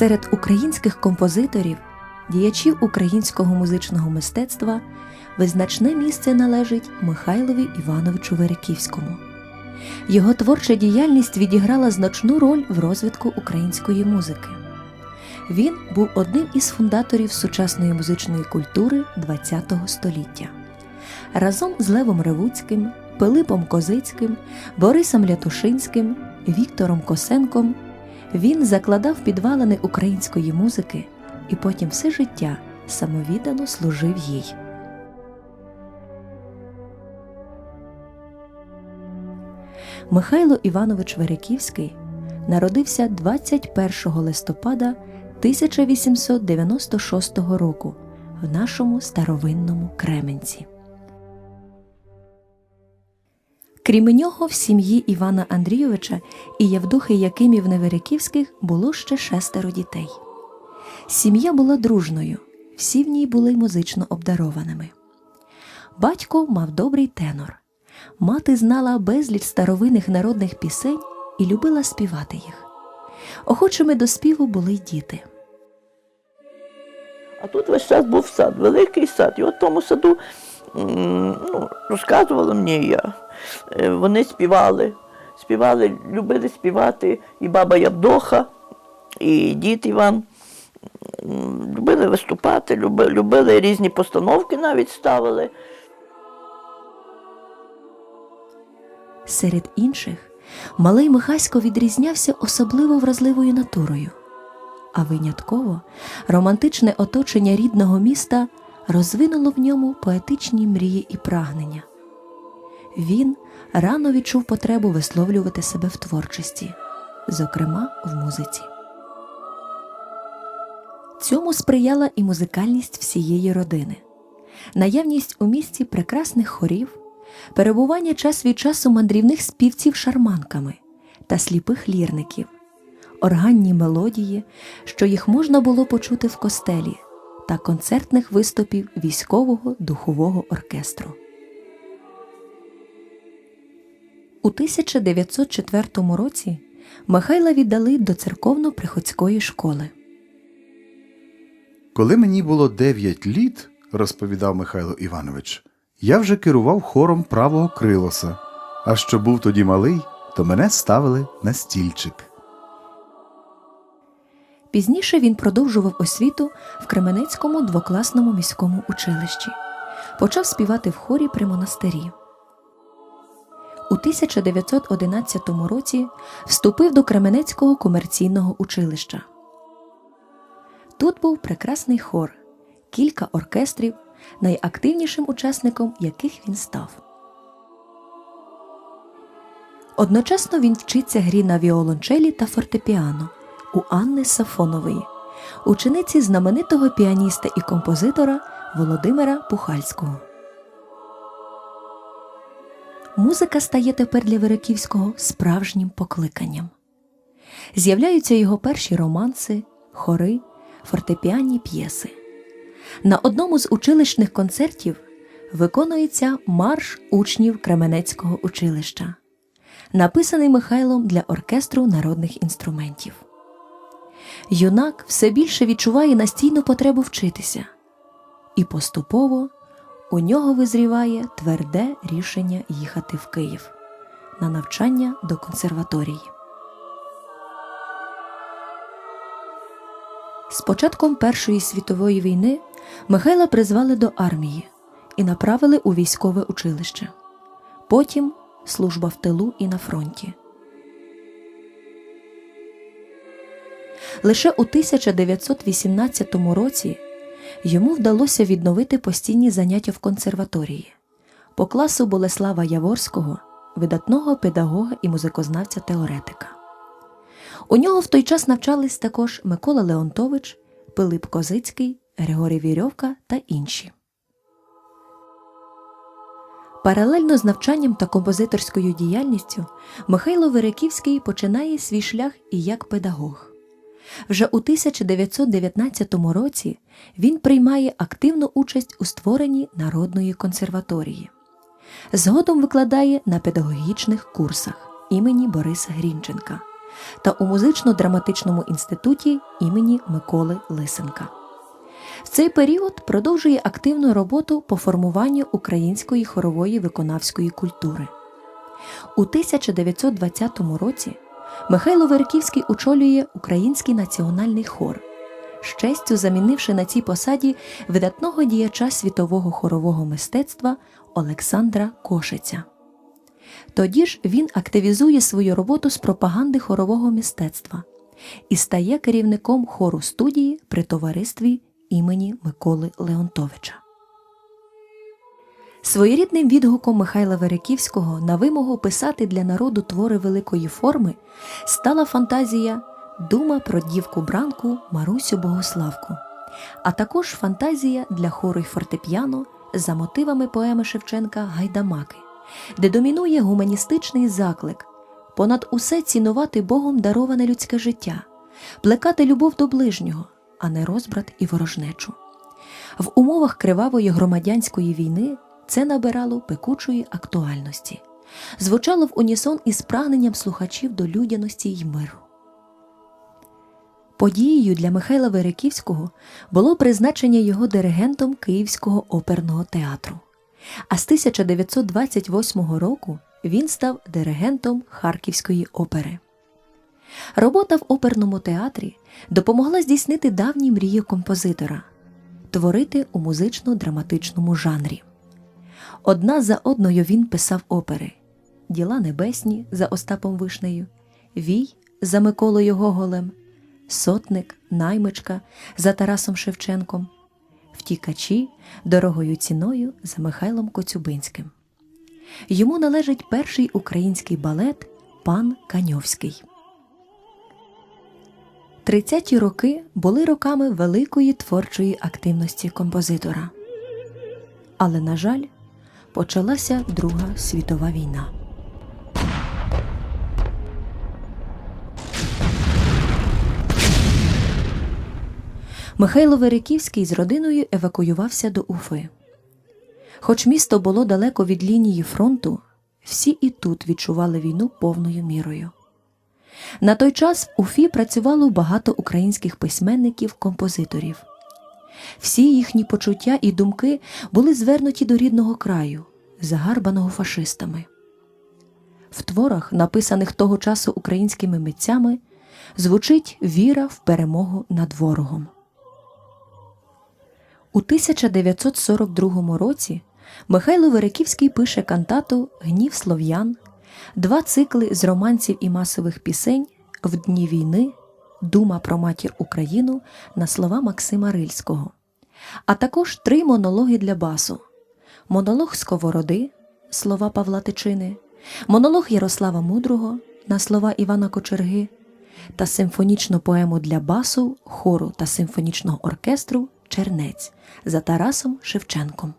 Серед українських композиторів, діячів українського музичного мистецтва визначне місце належить Михайлові Івановичу Вериківському. Його творча діяльність відіграла значну роль в розвитку української музики. Він був одним із фундаторів сучасної музичної культури ХХ століття. Разом з Левом Ревуцьким, Пилипом Козицьким, Борисом Лятушинським, Віктором Косенком він закладав підвалини української музики і потім все життя самовіддано служив їй. Михайло Іванович Вериківський народився 21 листопада 1896 року в нашому старовинному Кременці. Крім нього, в сім'ї Івана Андрійовича і Євдухи Якимів Невериківських було ще шестеро дітей. Сім'я була дружною, всі в ній були музично обдарованими. Батько мав добрий тенор. Мати знала безліч старовинних народних пісень і любила співати їх. Охочими до співу були й діти. А тут весь час був сад, великий сад. І от тому саду ну, розказувала мені я. Е, Вони співали, співали, любили співати і баба Явдоха, і дід Іван. Любили виступати, люби- любили різні постановки навіть ставили. Серед інших малий Михасько відрізнявся особливо вразливою натурою, а винятково романтичне оточення рідного міста розвинуло в ньому поетичні мрії і прагнення. Він рано відчув потребу висловлювати себе в творчості, зокрема в музиці. Цьому сприяла і музикальність всієї родини, наявність у місті прекрасних хорів, перебування час від часу мандрівних співців шарманками та сліпих лірників, органні мелодії, що їх можна було почути в костелі, та концертних виступів військового духового оркестру. У 1904 році Михайла віддали до церковно-приходської школи. Коли мені було 9 літ, розповідав Михайло Іванович, я вже керував хором правого крилоса, а що був тоді малий, то мене ставили на стільчик. Пізніше він продовжував освіту в Кременецькому двокласному міському училищі. Почав співати в хорі при монастирі. У 1911 році вступив до Кременецького комерційного училища. Тут був прекрасний хор, кілька оркестрів, найактивнішим учасником яких він став. Одночасно він вчиться грі на віолончелі та фортепіано у Анни Сафонової, учениці знаменитого піаніста і композитора Володимира Пухальського. Музика стає тепер для Вериківського справжнім покликанням. З'являються його перші романси, хори, фортепіанні п'єси. На одному з училищних концертів виконується марш учнів Кременецького училища, написаний Михайлом для оркестру народних інструментів. Юнак все більше відчуває настійну потребу вчитися, і поступово у нього визріває тверде рішення їхати в Київ на навчання до консерваторії. З початком Першої світової війни Михайла призвали до армії і направили у військове училище. Потім служба в тилу і на фронті. Лише у 1918 році йому вдалося відновити постійні заняття в консерваторії по класу Болеслава Яворського, видатного педагога і музикознавця теоретика. У нього в той час навчались також Микола Леонтович, Пилип Козицький, Григорій Вірьовка та інші. Паралельно з навчанням та композиторською діяльністю Михайло Вереківський починає свій шлях і як педагог. Вже у 1919 році він приймає активну участь у створенні Народної консерваторії. Згодом викладає на педагогічних курсах імені Бориса Грінченка та у музично-драматичному інституті імені Миколи Лисенка. В цей період продовжує активну роботу по формуванню української хорової виконавської культури. У 1920 році Михайло Верківський очолює Український національний хор, з честю замінивши на цій посаді видатного діяча світового хорового мистецтва Олександра Кошиця. Тоді ж він активізує свою роботу з пропаганди хорового мистецтва і стає керівником хору студії при товаристві імені Миколи Леонтовича. Своєрідним відгуком Михайла Вереківського на вимогу писати для народу твори великої форми стала фантазія Дума про дівку Бранку Марусю Богославку, а також фантазія для хору й фортепіано за мотивами поеми Шевченка Гайдамаки, де домінує гуманістичний заклик понад усе цінувати Богом дароване людське життя, плекати любов до ближнього, а не розбрат і ворожнечу. В умовах кривавої громадянської війни це набирало пекучої актуальності, звучало в унісон із прагненням слухачів до людяності й миру. Подією для Михайла Вереківського було призначення його диригентом Київського оперного театру. А з 1928 року він став диригентом Харківської опери. Робота в оперному театрі допомогла здійснити давні мрії композитора творити у музично-драматичному жанрі. Одна за одною він писав опери Діла небесні за Остапом Вишнею, Вій за Миколою Гоголем, Сотник, Наймичка за Тарасом Шевченком, Втікачі дорогою ціною за Михайлом Коцюбинським. Йому належить перший український балет Пан Каньовський. 30-ті роки були роками великої творчої активності композитора. Але, на жаль, почалася Друга світова війна. Михайло Вериківський з родиною евакуювався до Уфи. Хоч місто було далеко від лінії фронту, всі і тут відчували війну повною мірою. На той час в Уфі працювало багато українських письменників-композиторів. Всі їхні почуття і думки були звернуті до рідного краю, загарбаного фашистами. В творах, написаних того часу українськими митцями, звучить віра в перемогу над ворогом. У 1942 році Михайло Вериківський пише кантату Гнів слов'ян, два цикли з романців і масових пісень В дні війни, Дума про матір Україну на слова Максима Рильського, а також три монологи для басу: монолог Сковороди, слова Павла Тичини, монолог Ярослава Мудрого на слова Івана Кочерги. Та симфонічну поему для басу, хору та симфонічного оркестру Чернець за Тарасом Шевченком.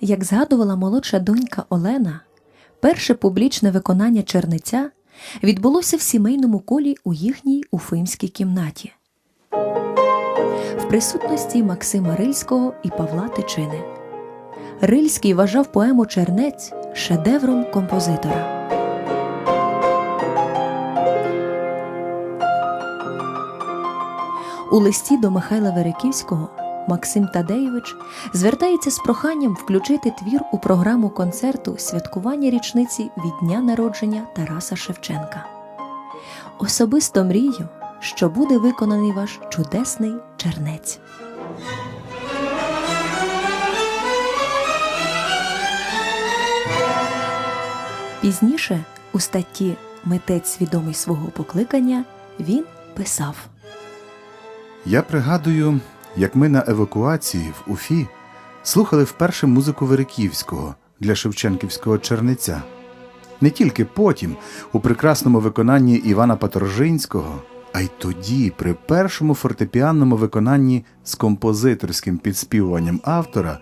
Як згадувала молодша донька Олена, перше публічне виконання черниця відбулося в сімейному колі у їхній уфимській кімнаті в присутності Максима Рильського і Павла Тичини. Рильський вважав поему Чернець шедевром композитора. У листі до Михайла Вериківського Максим Тадеєвич звертається з проханням включити твір у програму концерту святкування річниці від дня народження Тараса Шевченка. Особисто мрію, що буде виконаний ваш чудесний чернець. Пізніше у статті Митець свідомий свого покликання він писав. Я пригадую, як ми на евакуації в Уфі слухали вперше музику Вериківського для Шевченківського черниця. Не тільки потім, у прекрасному виконанні Івана Паторжинського, А й тоді, при першому фортепіанному виконанні з композиторським підспівуванням автора,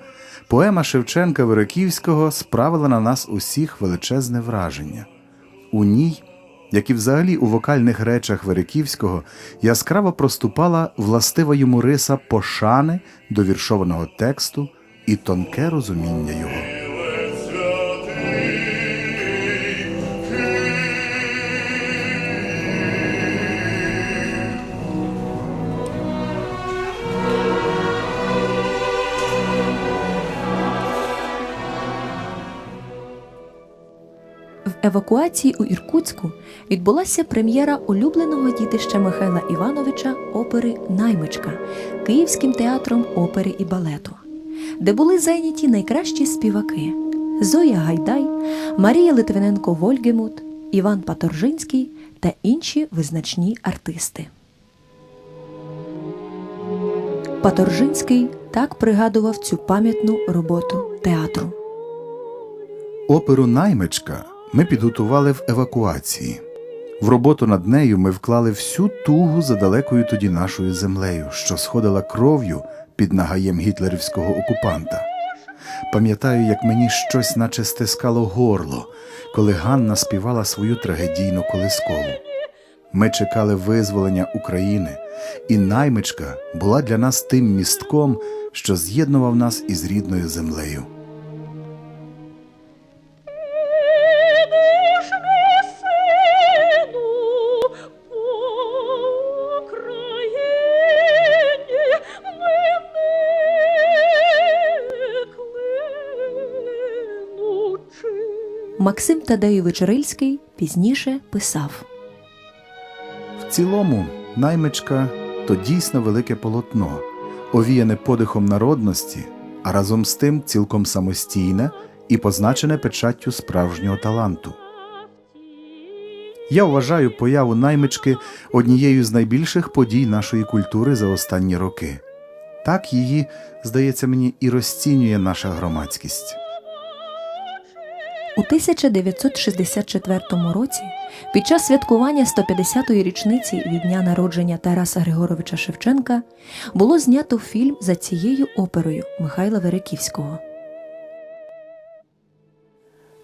поема Шевченка Вироківського справила на нас усіх величезне враження. У ній, як і взагалі у вокальних речах Вериківського, яскраво проступала властива йому риса пошани до віршованого тексту і тонке розуміння його. Евакуації у Іркутську відбулася прем'єра улюбленого дітища Михайла Івановича опери Наймичка Київським театром опери і балету, де були зайняті найкращі співаки Зоя Гайдай, Марія Литвиненко Вольгемут, Іван Паторжинський та інші визначні артисти. Паторжинський так пригадував цю пам'ятну роботу театру. Оперу Наймичка ми підготували в евакуації. В роботу над нею ми вклали всю тугу за далекою тоді нашою землею, що сходила кров'ю під нагаєм гітлерівського окупанта. Пам'ятаю, як мені щось наче стискало горло, коли Ганна співала свою трагедійну колискову. Ми чекали визволення України, і наймичка була для нас тим містком, що з'єднував нас із рідною землею. Максим Тадеєвич Рильський пізніше писав. В цілому, наймичка то дійсно велике полотно, овіяне подихом народності, а разом з тим цілком самостійне і позначене печаттю справжнього таланту. Я вважаю появу наймички однією з найбільших подій нашої культури за останні роки. Так її, здається мені, і розцінює наша громадськість. У 1964 році, під час святкування 150-ї річниці від дня народження Тараса Григоровича Шевченка, було знято фільм за цією оперою Михайла Вериківського.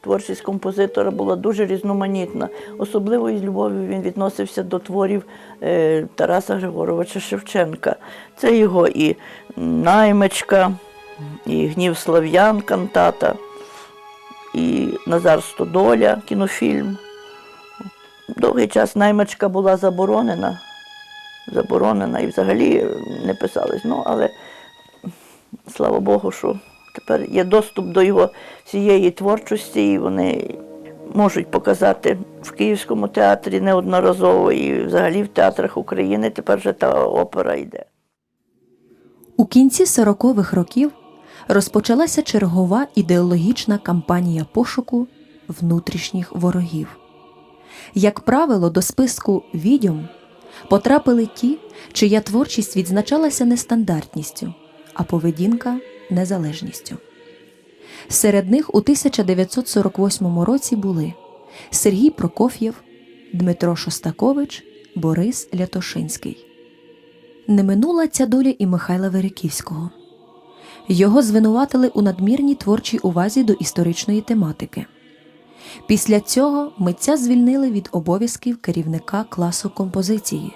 Творчість композитора була дуже різноманітна. Особливо із любов'ю він відносився до творів е, Тараса Григоровича Шевченка. Це його і наймичка, і гнів слав'ян кантата, і Назар Стодоля кінофільм. Довгий час наймичка була заборонена, заборонена і взагалі не писалось. Ну, але слава Богу, що тепер є доступ до його всієї творчості, і вони можуть показати в Київському театрі неодноразово і взагалі в театрах України тепер вже та опера йде. У кінці 40-х років розпочалася чергова ідеологічна кампанія пошуку внутрішніх ворогів. Як правило, до списку відьом потрапили ті, чия творчість відзначалася нестандартністю, а поведінка незалежністю. Серед них у 1948 році були Сергій Прокоф'єв, Дмитро Шостакович, Борис Лятошинський. Не минула ця доля і Михайла Вериківського. Його звинуватили у надмірній творчій увазі до історичної тематики. Після цього митця звільнили від обов'язків керівника класу композиції,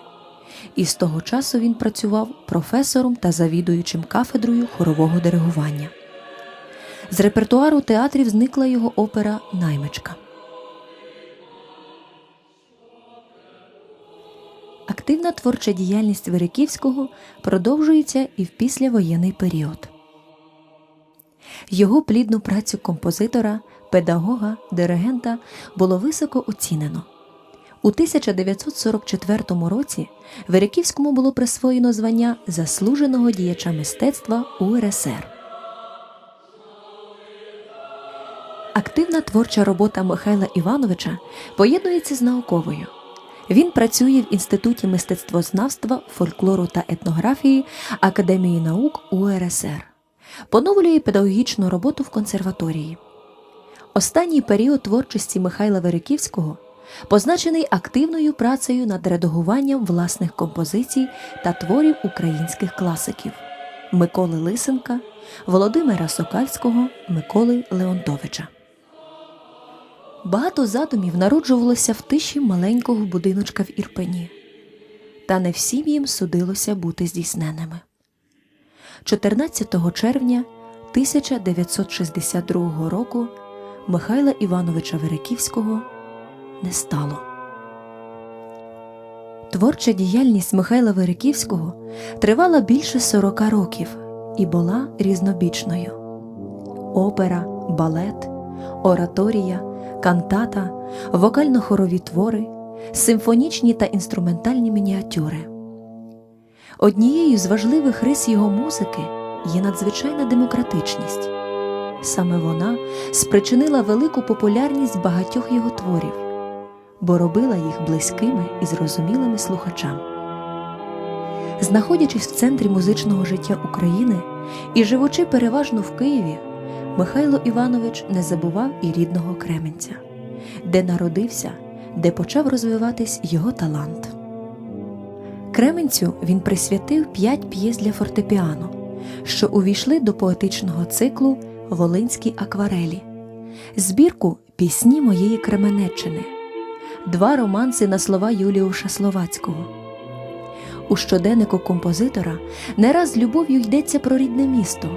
і з того часу він працював професором та завідуючим кафедрою хорового диригування. З репертуару театрів зникла його опера Наймичка. Активна творча діяльність Вериківського продовжується і в післявоєнний період. Його плідну працю композитора, педагога, диригента було високо оцінено. У 1944 році Вериківському було присвоєно звання заслуженого діяча мистецтва УРСР. Активна творча робота Михайла Івановича поєднується з науковою. Він працює в Інституті мистецтвознавства, фольклору та етнографії Академії наук УРСР. Поновлює педагогічну роботу в консерваторії. Останній період творчості Михайла Вериківського позначений активною працею над редагуванням власних композицій та творів українських класиків Миколи Лисенка, Володимира Сокальського, Миколи Леонтовича. Багато задумів народжувалося в тиші маленького будиночка в Ірпені, та не всім їм судилося бути здійсненими. 14 червня 1962 року Михайла Івановича Вериківського не стало. Творча діяльність Михайла Вериківського тривала більше 40 років і була різнобічною. Опера, балет, ораторія, кантата, вокально-хорові твори, симфонічні та інструментальні мініатюри. Однією з важливих рис його музики є надзвичайна демократичність. Саме вона спричинила велику популярність багатьох його творів, бо робила їх близькими і зрозумілими слухачам. Знаходячись в центрі музичного життя України і живучи переважно в Києві, Михайло Іванович не забував і рідного Кременця, де народився, де почав розвиватись його талант. Кременцю він присвятив п'ять п'єс для фортепіано, що увійшли до поетичного циклу Волинські акварелі, збірку Пісні моєї Кременеччини, два романси на слова Юліуша Словацького. У щоденнику композитора не раз любов'ю йдеться про рідне місто,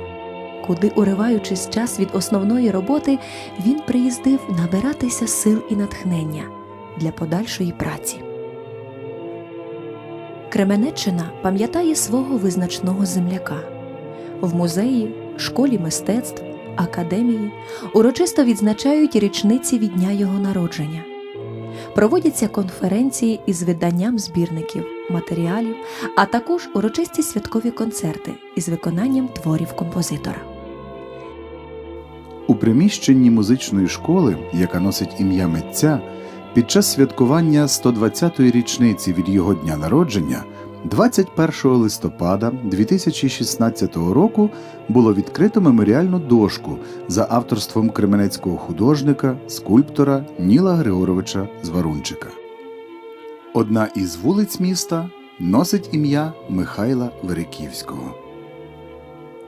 куди, уриваючись час від основної роботи, він приїздив набиратися сил і натхнення для подальшої праці. Кременеччина пам'ятає свого визначного земляка. В музеї, школі мистецтв, академії урочисто відзначають річниці від дня його народження. Проводяться конференції із виданням збірників, матеріалів, а також урочисті святкові концерти із виконанням творів композитора. У приміщенні музичної школи, яка носить ім'я митця, під час святкування 120-ї річниці від його дня народження, 21 листопада 2016 року було відкрито меморіальну дошку за авторством кременецького художника, скульптора Ніла Григоровича Зварунчика. Одна із вулиць міста носить ім'я Михайла Вериківського.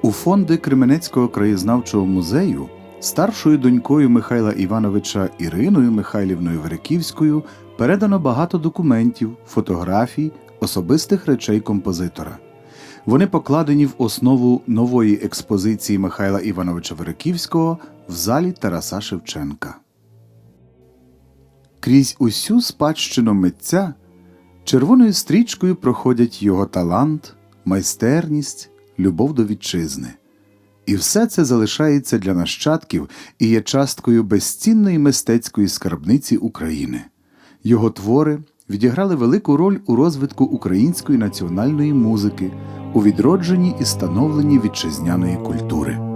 У фонди Кременецького краєзнавчого музею старшою донькою Михайла Івановича Іриною Михайлівною Вериківською передано багато документів, фотографій, особистих речей композитора. Вони покладені в основу нової експозиції Михайла Івановича Вериківського в залі Тараса Шевченка. Крізь усю спадщину митця червоною стрічкою проходять його талант, майстерність, любов до вітчизни. І все це залишається для нащадків і є часткою безцінної мистецької скарбниці України. Його твори відіграли велику роль у розвитку української національної музики, у відродженні і становленні вітчизняної культури.